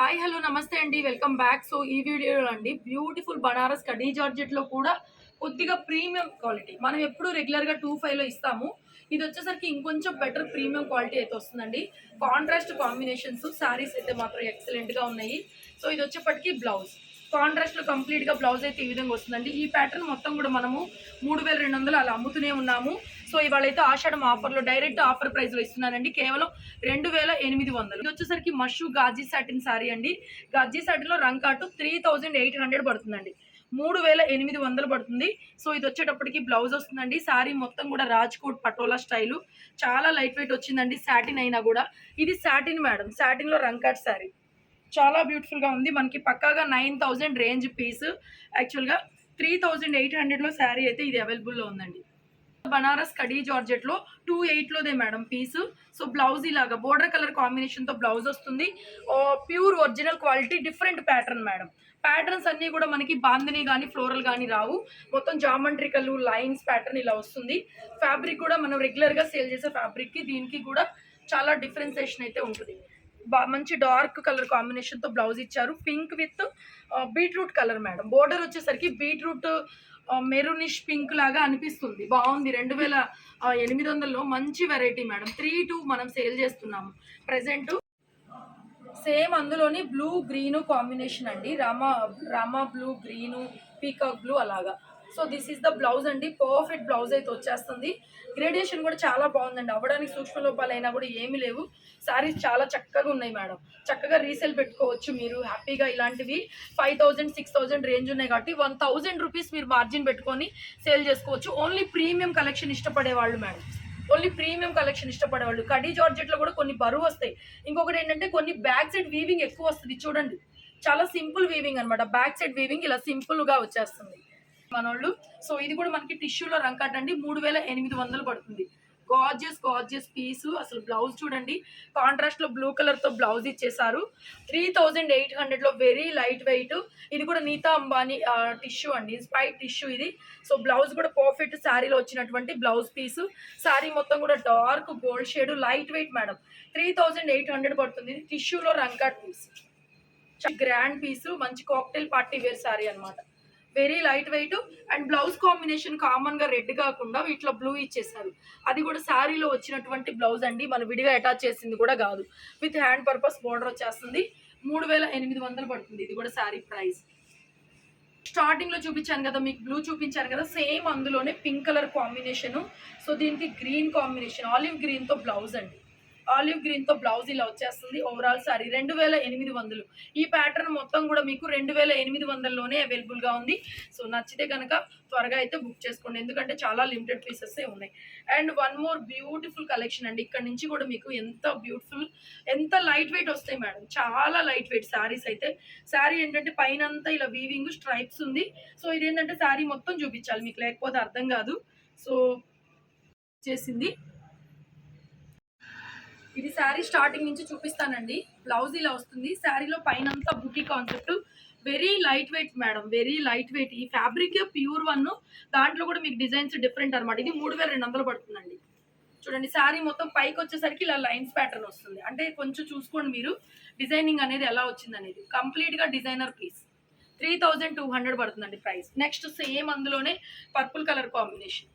Hi hello నమస్తే అండి. Welcome back. So ఈ వీడియోలో అండి బ్యూటిఫుల్ బనారస్ కడీ జార్జెట్లో కూడా కొద్దిగా ప్రీమియం క్వాలిటీ. మనం ఎప్పుడు రెగ్యులర్గా టూ ఫైవ్లో ఇస్తాము. ఇది వచ్చేసరికి ఇంకొంచెం బెటర్ ప్రీమియం క్వాలిటీ అయితే వస్తుందండి. కాంట్రాస్ట్ కాంబినేషన్స్ శారీస్ అయితే మాత్రం ఎక్సలెంట్గా ఉన్నాయి. సో ఇది వచ్చేప్పటికి బ్లౌజ్. కాంట్రాస్ట్లో కంప్లీట్గా బ్లౌజ్ అయితే ఈ విధంగా వస్తుందండి. ఈ ప్యాటర్న్ మొత్తం కూడా మనము మూడు వేల రెండు వందలు అలా అమ్ముతూనే ఉన్నాము. సో ఇవాళైతే ఆషాఢం ఆఫర్లో డైరెక్ట్ ఆఫర్ ప్రైస్లో ఇస్తున్నానండి. కేవలం రెండు వేల ఎనిమిది వందలు. ఇది వచ్చేసరికి మషు గాజీ సాటిన్ సారీ అండి. గాజీ సాటిన్లో రంగ్ కాటు త్రీ థౌజండ్ ఎయిట్ హండ్రెడ్ పడుతుందండి. మూడు వేల ఎనిమిది వందలు పడుతుంది. సో ఇది వచ్చేటప్పటికి బ్లౌజ్ వస్తుందండి. శారీ మొత్తం కూడా రాజ్కోట్ పటోలా స్టైలు. చాలా లైట్ వెయిట్ వచ్చిందండి సాటిన్ అయినా కూడా. ఇది సాటిన్ మేడం సాటిన్లో రంకాట్ శారీ చాలా బ్యూటిఫుల్గా ఉంది. మనకి పక్కాగా నైన్ థౌజండ్ రేంజ్ పీస్ యాక్చువల్గా త్రీ థౌజండ్ ఎయిట్ హండ్రెడ్లో శారీ అయితే ఇది అవైలబుల్లో ఉందండి. బనారస్ కడీ జార్జెట్లో టూ ఎయిట్లోదే మేడం పీస్ సో బ్లౌజ్ ఇలాగా బోర్డర్ కలర్ కాంబినేషన్తో బ్లౌజ్ వస్తుంది. Pure original quality different pattern madam. Patterns అన్నీ కూడా మనకి బాందిని కానీ ఫ్లోరల్ కానీ రావు. మొత్తం జామంట్రికలు లైన్స్ ప్యాటర్న్ ఇలా వస్తుంది. ఫ్యాబ్రిక్ కూడా మనం రెగ్యులర్గా సేల్ చేసే ఫ్యాబ్రిక్కి దీనికి కూడా చాలా డిఫరెన్సేషన్ అయితే ఉంటుంది. మంచి డార్క్ కలర్ కాంబినేషన్తో బ్లౌజ్ ఇచ్చారు. Pink with beetroot colour madam. Border వచ్చేసరికి బీట్రూట్ మెరూనిష్ పింక్ లాగా అనిపిస్తుంది. బాగుంది. రెండు వేల ఎనిమిది వందల్లో మంచి వెరైటీ మేడం. త్రీ టూ మనం సేల్ చేస్తున్నాము. ప్రజెంట్ సేమ్ అందులోని బ్లూ గ్రీను కాంబినేషన్ అండి. Rama Rama blue green peacock blue అలాగా. So this is the blouse అండి. పర్ఫెక్ట్ బ్లౌజ్ అయితే వచ్చేస్తుంది. గ్రేడియేషన్ కూడా చాలా బాగుందండి. అవ్వడానికి సూక్ష్మ లోపాలైనా అయినా కూడా ఏమీ లేవు. శారీస్ చాలా చక్కగా ఉన్నాయి మేడం. చక్కగా రీసేల్ పెట్టుకోవచ్చు మీరు. హ్యాపీగా ఇలాంటివి five thousand six thousand range ఉన్నాయి కాబట్టి వన్ థౌజండ్ రూపీస్ మీరు మార్జిన్ పెట్టుకొని సేల్ చేసుకోవచ్చు. ఓన్లీ ప్రీమియం కలెక్షన్ ఇష్టపడే వాళ్ళు మేడం. ఓన్లీ ప్రీమియం కలెక్షన్ ఇష్టపడేవాళ్ళు కడీ జార్జెట్లో కూడా కొన్ని బరువు వస్తాయి. ఇంకొకటి ఏంటంటే కొన్ని బ్యాక్ సైడ్ వీవింగ్ ఎక్కువ వస్తుంది. చూడండి. చాలా సింపుల్ వీవింగ్ అనమాట బ్యాక్ సైడ్ వీవింగ్ ఇలా సింపుల్గా వచ్చేస్తుంది. మనోళ్ళు. సో ఇది కూడా మనకి టిష్యూలో రంకట్ అండి. మూడు వేల ఎనిమిది వందలు పడుతుంది. గార్జియస్ గార్జియస్ పీసు అసలు బ్లౌజ్ చూడండి. కాంట్రాస్ట్లో బ్లూ కలర్తో బ్లౌజ్ ఇచ్చేసారు త్రీ థౌజండ్ ఎయిట్ హండ్రెడ్లో వెరీ లైట్ వెయిట్ ఇది కూడా నీతా అంబానీ టిష్యూ అండి. స్పైట్ టిష్యూ ఇది. సో బ్లౌజ్ కూడా పర్ఫెక్ట్ శారీలో వచ్చినటువంటి బ్లౌజ్ పీసు శారీ మొత్తం కూడా dark gold shade light weight madam three thousand eight hundred పడుతుంది. ఇది టిష్యూలో రంకాట్ పీస్ గ్రాండ్ పీసు మంచి కాక్టైల్ పార్టీ వేర్ శారీ అనమాట very light weight and blouse combination కామన్గా రెడ్ కాకుండా వీటిలో బ్లూ ఇచ్చేసారు అది కూడా శారీలో వచ్చినటువంటి బ్లౌజ్ అండి. మనం విడిగా అటాచ్ చేసింది కూడా కాదు. విత్ హ్యాండ్ పర్పస్ బోర్డర్ వచ్చేస్తుంది. మూడు వేల ఎనిమిది వందలు పడుతుంది. ఇది కూడా శారీ ప్రైస్ స్టార్టింగ్లో చూపించాను కదా మీకు బ్లూ చూపించాను కదా సేమ్ అందులోనే పింక్ కలర్ కాంబినేషన్ సో దీనికి గ్రీన్ కాంబినేషన్ ఆలివ్ గ్రీన్తో బ్లౌజ్ అండి. ఆలివ్ గ్రీన్తో బ్లౌజ్ ఇలా వచ్చేస్తుంది. ఓవరాల్ సారీ రెండు వేల ఎనిమిది వందలు. ఈ ప్యాటర్న్ మొత్తం కూడా మీకు రెండు వేల ఎనిమిది వందల్లోనే అవైలబుల్గా ఉంది. సో నచ్చితే కనుక త్వరగా అయితే బుక్ చేసుకోండి. ఎందుకంటే చాలా లిమిటెడ్ పీసెస్ ఉన్నాయి. And one more beautiful collection అండి. ఇక్కడ నుంచి కూడా మీకు ఎంత బ్యూటిఫుల్ ఎంత లైట్ వెయిట్ వస్తాయి మేడం చాలా లైట్ వెయిట్ శారీస్ అయితే. శారీ ఏంటంటే పైన అంతా ఇలా వీవింగ్ స్ట్రైప్స్ ఉంది. సో ఇదేంటంటే శారీ మొత్తం చూపించాలి. మీకు లేకపోతే అర్థం కాదు. సో చేసింది. ఇది శారీ స్టార్టింగ్ నుంచి చూపిస్తానండి. బ్లౌజ్ ఇలా వస్తుంది. శారీలో పైన అంతా బుటీ concept. Very light weight madam very light weight ఈ ఫ్యాబ్రిక్ ప్యూర్ వన్ దాంట్లో కూడా మీకు డిజైన్స్ డిఫరెంట్ అనమాట ఇది మూడు వేల రెండు వందలు పడుతుందండి. చూడండి శారీ మొత్తం పైకి వచ్చేసరికి ఇలా లైన్స్ ప్యాటర్న్ వస్తుంది. అంటే కొంచెం చూసుకోండి మీరు. డిజైనింగ్ అనేది ఎలా వచ్చింది అనేది కంప్లీట్గా designer piece three thousand two hundred పడుతుందండి ప్రైస్ నెక్స్ట్ సేమ్ అందులోనే పర్పుల్ కలర్ కాంబినేషన్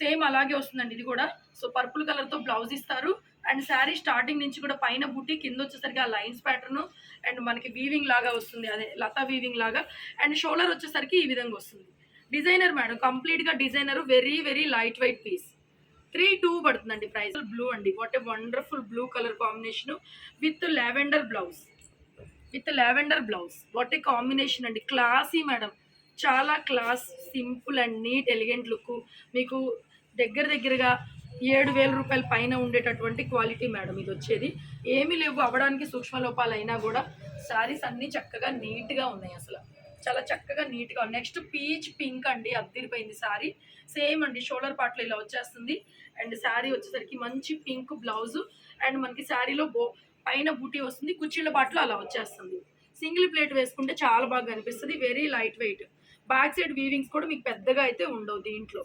సేమ్ అలాగే వస్తుందండి ఇది కూడా. సో పర్పుల్ కలర్తో బ్లౌజ్ ఇస్తారు. అండ్ శారీ స్టార్టింగ్ నుంచి కూడా పైన బుట్టి కింద వచ్చేసరికి ఆ లైన్స్ ప్యాటర్న్ అండ్ మనకి వీవింగ్ లాగా వస్తుంది అదే లతా వీవింగ్ లాగా. అండ్ షోల్డర్ వచ్చేసరికి ఈ విధంగా వస్తుంది. డిజైనర్ మేడం కంప్లీట్గా designer very very light weight piece three two పడుతుందండి ప్రైస్ బ్లూ అండి. What a wonderful blue colour combination with lavender blouse with lavender blouse what a combination అండి. Classy madam. చాలా class simple and neat elegant look మీకు దగ్గర దగ్గరగా ఏడు వేల రూపాయల పైన ఉండేటటువంటి క్వాలిటీ మేడం ఇది వచ్చేది. ఏమీ లేవు అవ్వడానికి సూక్ష్మ లోపాలు అయినా కూడా శారీస్ అన్నీ చక్కగా నీట్గా ఉన్నాయి అసలు. చాలా చక్కగా నీట్గా నెక్స్ట్ పీచ్ పింక్ అండి అద్దరిపోయింది శారీ. సేమ్ అండి షోల్డర్ పార్ట్లో ఇలా వచ్చేస్తుంది. అండ్ శారీ వచ్చేసరికి మంచి పింక్ బ్లౌజ్. అండ్ మనకి శారీలో బో పైన బూటీ వస్తుంది కుర్చీల పాటలో అలా వచ్చేస్తుంది. సింగిల్ ప్లేట్ వేసుకుంటే చాలా బాగా కనిపిస్తుంది very light weight back side weavings కూడా మీకు పెద్దగా అయితే ఉండవు దీంట్లో.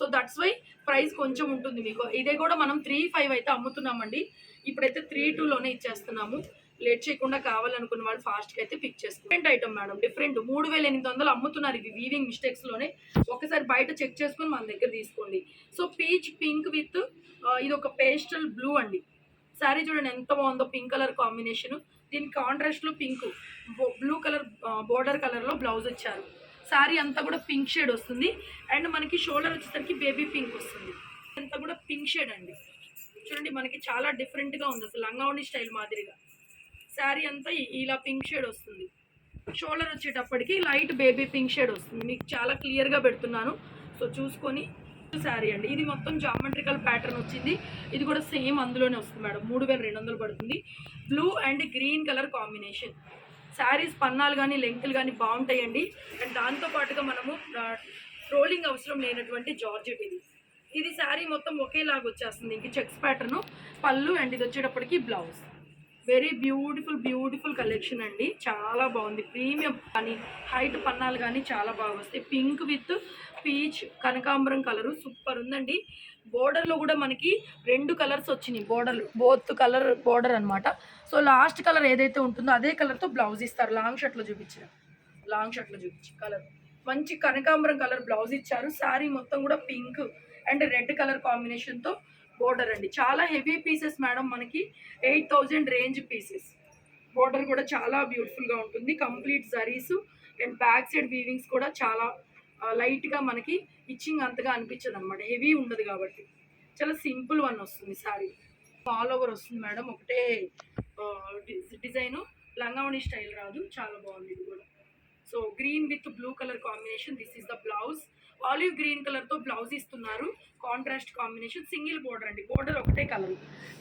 సో దట్స్ వై ప్రైస్ కొంచెం ఉంటుంది మీకు. ఇదే కూడా మనం త్రీ ఫైవ్ అయితే అమ్ముతున్నామండి. ఇప్పుడైతే త్రీ టూలోనే ఇచ్చేస్తున్నాము. లేట్ చేయకుండా కావాలనుకున్న వాళ్ళు ఫాస్ట్గా అయితే పిక్ చేసుకో డిఫరెంట్ ఐటమ్ మేడం డిఫరెంట్ మూడు వేల ఎనిమిది వందలు అమ్ముతున్నారు ఇవి వీవింగ్ మిస్టేక్స్లోనే ఒకసారి బయట చెక్ చేసుకొని మన దగ్గర తీసుకోండి. సో పీచ్ పింక్ విత్ ఇది ఒక పేస్టల్ బ్లూ అండి. శారీ చూడండి ఎంత బాగుందో పింక్ కలర్ కాంబినేషన్ దీని కాంట్రాస్ట్లో పింక్ బ్లూ కలర్ బోర్డర్ కలర్లో బ్లౌజ్ ఇచ్చారు. శారీ అంతా కూడా పింక్ షేడ్ వస్తుంది. అండ్ మనకి షోల్డర్ వచ్చేసరికి బేబీ పింక్ వస్తుంది. అంతా కూడా పింక్ షేడ్ అండి. చూడండి మనకి చాలా డిఫరెంట్గా ఉంది. అసలు లంగావణి స్టైల్ మాదిరిగా. శారీ అంతా ఇలా పింక్ షేడ్ వస్తుంది. షోల్డర్ వచ్చేటప్పటికి లైట్ బేబీ పింక్ షేడ్ వస్తుంది. మీకు చాలా క్లియర్గా పెడుతున్నాను. సో చూసుకొని శారీ అండి. ఇది మొత్తం జామెట్రికల్ ప్యాటర్న్ వచ్చింది. ఇది కూడా సేమ్ అందులోనే వస్తుంది మేడం. మూడు వేల రెండు వందలు పడుతుంది. Blue and green colour combination saris పన్నాలు కానీ లెంగ్త్లు కానీ బాగుంటాయండి. అండ్ దాంతో పాటుగా మనము ట్రోలింగ్ అవసరం లేనటువంటి జార్జెట్ ఇది. ఇది శారీ మొత్తం ఒకేలాగా వచ్చేస్తుంది. ఇంక చెక్స్ ప్యాటర్ను పళ్ళు అండ్ ఇది వచ్చేటప్పటికి blouse. Very beautiful beautiful collection అండి. చాలా బాగుంది. ప్రీమియం కానీ హైట్ పన్నాలు కానీ చాలా బాగా వస్తాయి. పింక్ విత్ పీచ్ కనకాంబరం కలరు సూపర్ ఉందండి. బోర్డర్లో కూడా మనకి రెండు కలర్స్ వచ్చినాయి. బోర్డర్ బోత్ కలర్ బోర్డర్ అనమాట సో లాస్ట్ కలర్ ఏదైతే ఉంటుందో అదే కలర్తో బ్లౌజ్ ఇస్తారు. లాంగ్ షర్ట్లో చూపించిన. లాంగ్ షర్ట్లో చూపించి కలర్ మంచి కనకాంబరం కలర్ బ్లౌజ్ ఇచ్చారు. శారీ మొత్తం కూడా పింక్ అండ్ రెడ్ కలర్ కాంబినేషన్తో బోర్డర్ అండి. చాలా హెవీ పీసెస్ మేడం మనకి. Eight thousand range pieces border కూడా చాలా బ్యూటిఫుల్గా ఉంటుంది. Complete zaris and back side weavings కూడా చాలా లైట్గా మనకి ఇచ్చింగ్ అంతగా అనిపించదు అనమాట హెవీ ఉండదు కాబట్టి. చాలా సింపుల్ వన్ వస్తుంది సారీ. ఆల్ ఓవర్ వస్తుంది మేడం. ఒకటే డిజైను. లంగావణి స్టైల్ రాదు. చాలా బాగుంది ఇది కూడా. So green with blue colour combination. This is the blouse. Olive green కలర్తో బ్లౌజ్ ఇస్తున్నారు. కాంట్రాస్ట్ కాంబినేషన్ సింగిల్ బోర్డర్ అండి. బోర్డర్ ఒకటే కలర్.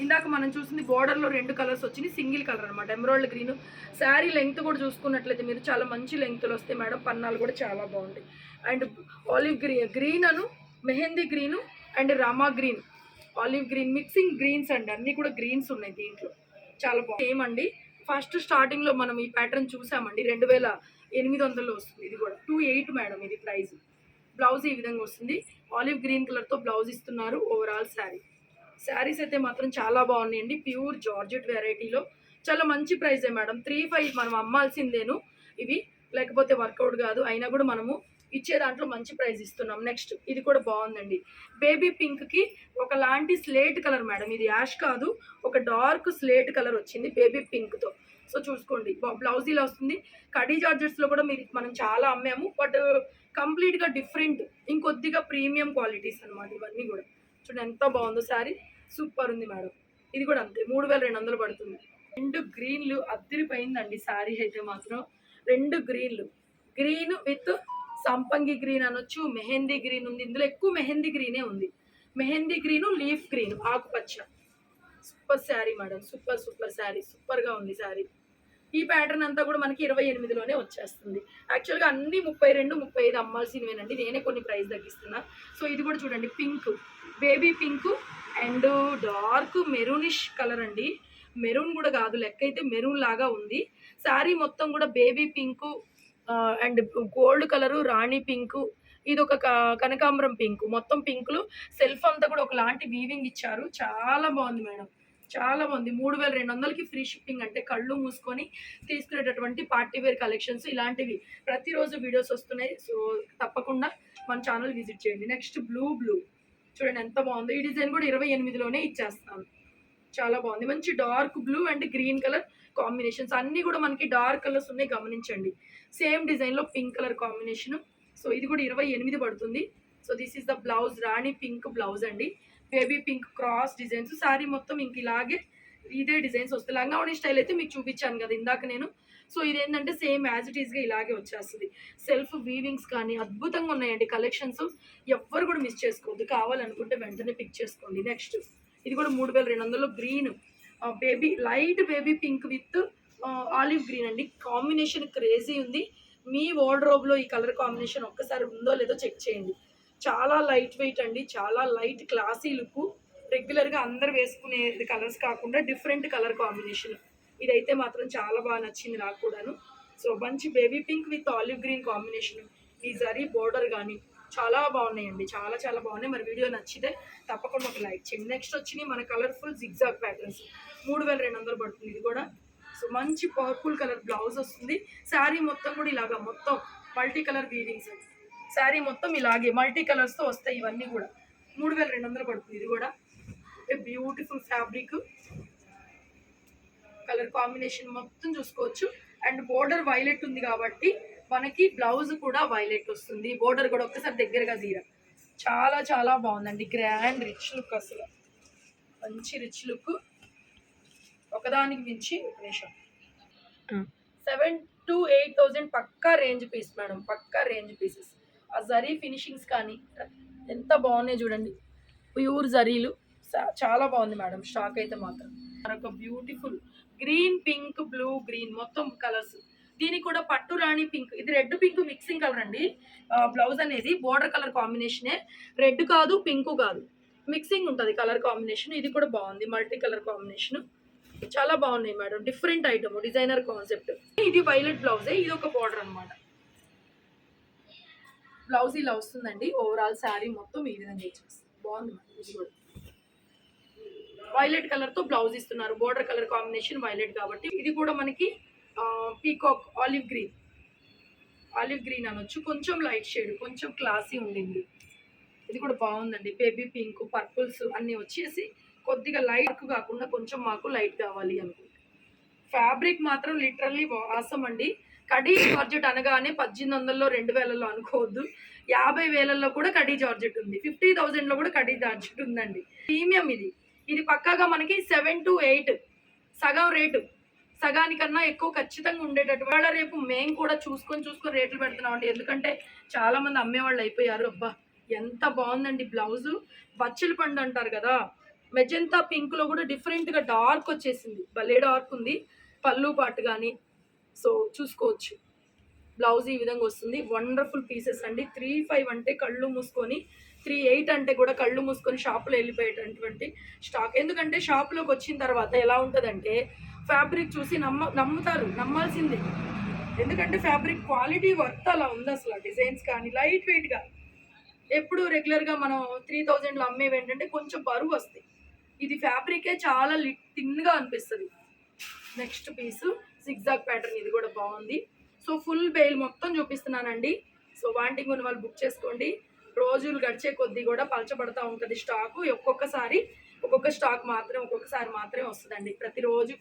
ఇందాక మనం చూసింది బోర్డర్లో రెండు కలర్స్ వచ్చినాయి సింగిల్ కలర్ అనమాట ఎమరాల్డ్ గ్రీన్. శారీ లెంగ్త్ కూడా చూసుకున్నట్లయితే మీరు చాలా మంచి లెంగ్త్లు వస్తాయి మేడం పన్నాలు కూడా చాలా బాగుంటాయి. And olive green green Anu mehndi green and Rama green. Olive green mixing greens అండి. అన్నీ కూడా గ్రీన్స్ ఉన్నాయి దీంట్లో. చాలా బాగుంది ఏమండి? ఫస్ట్ స్టార్టింగ్లో మనం ఈ ప్యాటర్న్ చూసామండి. రెండు వేల ఎనిమిది వందలు వస్తుంది ఇది కూడా. టూ ఎయిట్ మేడం ఇది ప్రైస్. బ్లౌజ్ ఈ విధంగా వస్తుంది. ఆలివ్ గ్రీన్ కలర్తో బ్లౌజ్ ఇస్తున్నారు ఓవరాల్ శారీ. శారీస్ అయితే మాత్రం చాలా బాగున్నాయండి. ప్యూర్ జార్జెట్ వెరైటీలో చాలా మంచి ప్రైజే మేడం. త్రీ ఫైవ్ మనం అమ్మాల్సిందేను. ఇవి లేకపోతే వర్కౌట్ కాదు. అయినా కూడా మనము ఇచ్చే దాంట్లో మంచి ప్రైజ్ ఇస్తున్నాం. నెక్స్ట్ ఇది కూడా బాగుందండి. బేబీ పింక్కి ఒకలాంటి స్లేట్ కలర్ మేడం. ఇది యాష్ కాదు. ఒక డార్క్ స్లేట్ కలర్ వచ్చింది బేబీ పింక్తో సో చూసుకోండి. బ్లౌజ్ ఇలా వస్తుంది. కడీ జార్జెట్స్లో కూడా మీరు మనం చాలా అమ్మాము. బట్ కంప్లీట్గా డిఫరెంట్ ఇంకొద్దిగా ప్రీమియం క్వాలిటీస్ అనమాట ఇవన్నీ కూడా. చూడండి ఎంత బాగుందో శారీ. సూపర్ ఉంది మేడం. ఇది కూడా అంతే మూడు వేల రెండు వందలు పడుతుంది. రెండు గ్రీన్లు అద్దరిపోయిందండి శారీ అయితే మాత్రం. రెండు గ్రీన్లు. గ్రీన్ విత్ సంపంగి గ్రీన్ అనొచ్చు మెహందీ గ్రీన్ ఉంది. ఇందులో ఎక్కువ మెహందీ గ్రీనే ఉంది. మెహందీ గ్రీన్ లీఫ్ గ్రీన్ ఆకుపచ్చ. Super sari madam super super sari. సూపర్గా ఉంది శారీ. ఈ ప్యాటర్న్ అంతా కూడా మనకి ఇరవై ఎనిమిదిలోనే వచ్చేస్తుంది. యాక్చువల్గా అన్ని ముప్పై రెండు ముప్పై ఐదు అమ్మాల్సినవేనండి నేనే కొన్ని ప్రైస్ తగ్గిస్తున్నా. సో ఇది కూడా చూడండి. Pink baby pink and dark maroonish colour అండి. మెరూన్ కూడా కాదు లెక్క అయితే మెరూన్ లాగా ఉంది. శారీ మొత్తం కూడా baby pink and gold colour rani pink ఇది ఒక క- కనకాంబరం పింక్ మొత్తం పింకులు సెల్ఫ్ అంతా కూడా ఒకలాంటి వీవింగ్ ఇచ్చారు. చాలా బాగుంది మేడం. చాలా బాగుంది మూడు వేల రెండు వందలకి ఫ్రీ షిప్పింగ్ అంటే కళ్ళు మూసుకొని తీసుకునేటటువంటి పార్టీ వేర్ కలెక్షన్స్ ఇలాంటివి ప్రతిరోజు వీడియోస్ వస్తున్నాయి. సో తప్పకుండా మన ఛానల్ విజిట్ చేయండి. Next blue blue. చూడండి ఎంత బాగుందో. ఈ డిజైన్ కూడా ఇరవై ఎనిమిదిలోనే ఇచ్చేస్తాను. చాలా బాగుంది. మంచి dark blue and green colour combinations. అన్నీ కూడా మనకి డార్క్ కలర్స్ ఉన్నాయి. గమనించండి. సేమ్ డిజైన్లో పింక్ కలర్ కాంబినేషన్. సో ఇది కూడా ఇరవై ఎనిమిది పడుతుంది. So this is the blouse. Rani pink blouse అండి. Baby pink cross designs. Sari మొత్తం ఇంక ఇలాగే ఇదే డిజైన్స్ వస్తాయి. లంగావణి స్టైల్ అయితే మీకు చూపించాను కదా ఇందాక నేను. సో ఇదేంటంటే సేమ్ యాజ్ ఇట్ ఈస్గా ఇలాగే వచ్చేస్తుంది. సెల్ఫ్ వీవింగ్స్ కానీ అద్భుతంగా ఉన్నాయండి కలెక్షన్స్. ఎవ్వరు కూడా మిస్ చేసుకోవద్దు. కావాలనుకుంటే వెంటనే పిక్ చేసుకోండి. నెక్స్ట్ ఇది కూడా మూడు వేల రెండు వందలు green baby light baby pink with olive green అండి. కాంబినేషన్ క్రేజీ ఉంది. మీ వార్డ్రోబ్లో ఈ కలర్ కాంబినేషన్ ఒక్కసారి ఉందో లేదో చెక్ చేయండి. చాలా లైట్ వెయిట్ అండి చాలా లైట్ క్లాసీ లుక్. రెగ్యులర్గా అందరు వేసుకునే కలర్స్ కాకుండా డిఫరెంట్ కలర్ కాంబినేషన్. ఇదైతే మాత్రం చాలా బాగా నచ్చింది నాకు కూడాను. సో మంచి baby pink with olive green combination. ఈ జరీ బోర్డర్ కానీ చాలా బాగున్నాయండి చాలా చాలా బాగున్నాయి. మరి వీడియో నచ్చితే తప్పకుండా ఒక లైక్ చేయండి. నెక్స్ట్ వచ్చినాయి మన కలర్ఫుల్ జిగ్జాగ్ ప్యాటర్న్స్. మూడు వేల రెండు వందలు పడుతుంది ఇది కూడా. సో మంచి పర్పుల్ కలర్ బ్లౌజ్ వస్తుంది. శారీ మొత్తం కూడా ఇలాగా మొత్తం మల్టీ కలర్ వీవింగ్స్ శారీ మొత్తం ఇలాగే మల్టీ కలర్స్తో వస్తాయి ఇవన్నీ కూడా. మూడు వేల రెండు వందలు పడుతుంది ఇది కూడా. బ్యూటిఫుల్ ఫ్యాబ్రిక్ కలర్ కాంబినేషన్ మొత్తం చూసుకోవచ్చు. అండ్ బోర్డర్ వైలెట్ ఉంది కాబట్టి మనకి బ్లౌజ్ కూడా వైలెట్ వస్తుంది. బోర్డర్ కూడా ఒక్కసారి దగ్గరగా తీర. చాలా చాలా బాగుందండి. గ్రాండ్ రిచ్ లుక్ అసలు. మంచి రిచ్ లుక్ ఒకదానికి మించి నిమిషం. సెవెన్ టు ఎయిట్ థౌజండ్ పక్కా రేంజ్ పీస్ మేడం పక్కా రేంజ్ పీసెస్ ఆ జరీ ఫినిషింగ్స్ కానీ ఎంత బాగున్నాయి చూడండి. ప్యూర్ జరీలు. చాలా బాగుంది మేడం స్టాక్ అయితే మాత్రం. మరొక beautiful green pink blue green మొత్తం కలర్స్. దీనికి కూడా పట్టు రాణి పింక్ ఇది రెడ్ పింక్ మిక్సింగ్ కలర్ అండి. బ్లౌజ్ అనేది బోర్డర్ కలర్ కాంబినేషనే. రెడ్ కాదు పింక్ కాదు. మిక్సింగ్ ఉంటుంది కలర్ కాంబినేషన్ ఇది కూడా బాగుంది మల్టీ కలర్ కాంబినేషన్. చాలా బాగున్నాయి madam different item designer concept. ఇది వైలెట్ బ్లౌజే ఇది ఒక బార్డర్ అన్నమాట. బ్లౌజ్ ఇలా వస్తుందండి. ఓవరాల్ శారీ మొత్తం ఈ విధంగా ఇచ్చేస్తుంది బాగుంది ఇది కూడా. వైలెట్ కలర్తో బ్లౌజ్ ఇస్తున్నారు. బోర్డర్ కలర్ కాంబినేషన్ వైలెట్ కాబట్టి. ఇది కూడా మనకి peacock olive green olive green అనొచ్చు. కొంచెం లైట్ షేడ్ కొంచెం క్లాసీ ఉండింది. ఇది కూడా బాగుందండి. బేబీ పింక్ పర్పుల్స్ అన్నీ వచ్చేసి కొద్దిగా లైట్ కాకుండా కొంచెం మాకు లైట్ కావాలి అనుకుంటే ఫ్యాబ్రిక్ మాత్రం లిటరల్లీ వాసం అండి కడీ జార్జెట్ అనగానే పద్దెనిమిది వందల్లో రెండు వేలలో అనుకోవద్దు. యాభై వేలల్లో కూడా కడీ జార్జెట్ ఉంది. ఫిఫ్టీ థౌజండ్లో కూడా కడీ జార్జెట్ ఉందండి. ప్రీమియం ఇది. ఇది పక్కాగా మనకి సెవెన్ టు ఎయిట్ సగం రేటు. సగానికన్నా ఎక్కువ ఖచ్చితంగా ఉండేటట్టు వాళ్ళ రేపు మేము కూడా చూసుకొని చూసుకొని రేట్లు పెడుతున్నాం అండి ఎందుకంటే చాలా మంది అమ్మేవాళ్ళు అయిపోయారు. అబ్బా ఎంత బాగుందండి బ్లౌజు. బచ్చల పండు అంటారు కదా. మెజంతా పింక్లో కూడా డిఫరెంట్గా డార్క్ వచ్చేసింది. భలే డార్క్ ఉంది. పళ్ళు పాటు కానీ సో చూసుకోవచ్చు. బ్లౌజ్ ఈ విధంగా వస్తుంది. వండర్ఫుల్ పీసెస్ అండి. త్రీ ఫైవ్ అంటే కళ్ళు మూసుకొని త్రీ ఎయిట్ అంటే కూడా కళ్ళు మూసుకొని షాప్లో వెళ్ళిపోయేటటువంటి స్టాక్. ఎందుకంటే షాప్లోకి వచ్చిన తర్వాత ఎలా ఉంటుందంటే ఫ్యాబ్రిక్ చూసి నమ్మ నమ్ముతారు నమ్మాల్సిందే. ఎందుకంటే ఫ్యాబ్రిక్ క్వాలిటీ వర్త్ అలా ఉంది అసలు డిజైన్స్ కానీ లైట్ వెయిట్గా. ఎప్పుడు రెగ్యులర్గా మనం త్రీ థౌజండ్లో అమ్మేవి ఏంటంటే కొంచెం బరువు వస్తాయి. ఇది ఫ్యాబ్రికే చాలా లిట్ థిన్గా అనిపిస్తుంది. నెక్స్ట్ పీసు. సిగ్జాగ్ ప్యాటర్న్ ఇది కూడా బాగుంది. సో ఫుల్ బెయిల్ మొత్తం చూపిస్తున్నానండి. సో వాంటింగ్ ఉన్న వాళ్ళు బుక్ చేసుకోండి. రోజులు గడిచే కొద్దీ కూడా పలచబడతా ఉంటుంది స్టాకు ఒక్కొక్కసారి ఒక్కొక్క స్టాక్ మాత్రం ఒక్కొక్కసారి మాత్రమే వస్తుందండి. ప్రతిరోజు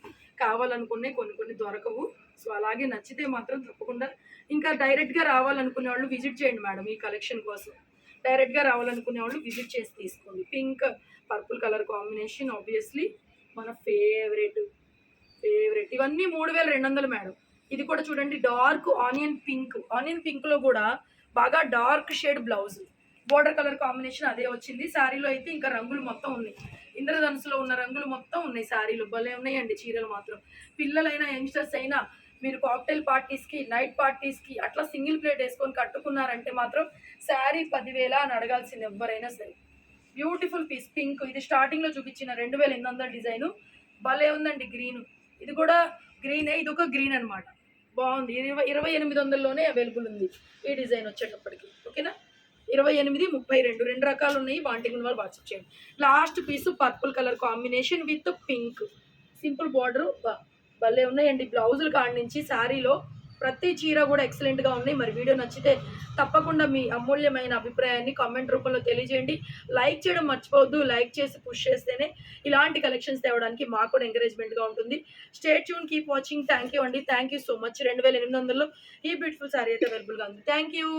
కావాలనుకునే కొన్ని కొన్ని దొరకవు. సో అలాగే నచ్చితే మాత్రం తప్పకుండా ఇంకా డైరెక్ట్గా రావాలనుకునే వాళ్ళు విజిట్ చేయండి మేడం ఈ కలెక్షన్ కోసం. డైరెక్ట్గా రావాలనుకునే వాళ్ళు విజిట్ చేసి తీసుకోండి. Pink purple colour combination obviously మన ఫేవరెట్ ఫేవరెట్. ఇవన్నీ మూడు వేల రెండు వందలు మేడం. ఇది కూడా చూడండి డార్క్ ఆనియన్ పింక్. ఆనియన్ పింక్లో కూడా బాగా dark shade blouse. Border colour combination అదే వచ్చింది. శారీలో అయితే ఇంకా రంగులు మొత్తం ఉన్నాయి. ఇంద్రధనుసులో ఉన్న రంగులు మొత్తం ఉన్నాయి శారీలు. భలే ఉన్నాయండి చీరలు మాత్రం. పిల్లలైనా యంగ్స్టర్స్ అయినా మీరు కాక్టైల్ పార్టీస్కి నైట్ పార్టీస్కి అట్లా సింగిల్ ప్లేట్ వేసుకొని కట్టుకున్నారంటే మాత్రం శారీ పదివేల అని అడగాల్సింది ఎవరైనా సరే. Beautiful piece. పింక్. ఇది స్టార్టింగ్లో చూపించిన రెండు వేల ఎనిమిది వందల డిజైను. భలే ఉందండి గ్రీను. ఇది కూడా గ్రీనే ఇది ఒక గ్రీన్ అనమాట బాగుంది. ఇరవై ఇరవై ఎనిమిది వందల్లోనే అవైలబుల్ ఉంది ఈ డిజైన్ వచ్చేటప్పటికి. ఓకేనా? ఇరవై ఎనిమిది ముప్పై రెండు. రెండు రకాలు ఉన్నాయి. వాంటింగ్ ఉన్న వాళ్ళు వాట్సాప్ చేయండి. Last piece purple colour combination with pink simple border భలే ఉన్నాయండి బ్లౌజులు కాడి నుంచి శారీలో ప్రతి చీర కూడా ఎక్సలెంట్గా ఉంది. మరి వీడియో నచ్చితే తప్పకుండా మీ అమూల్యమైన అభిప్రాయాన్ని కామెంట్ రూపంలో తెలియజేయండి. లైక్ చేయడం మర్చిపోవద్దు. లైక్ చేసి పుష్ చేస్తేనే ఇలాంటి కలెక్షన్స్ తేవడానికి మాకు కూడా ఎంకరేజ్మెంట్గా ఉంటుంది. Stay tuned keep watching thank you అండి. థ్యాంక్ యూ సో మచ్ రెండు వేల ఎనిమిది వందల్లో ఈ బ్యూటిఫుల్ శారీ అయితే అవైలబుల్గా ఉంది. Thank you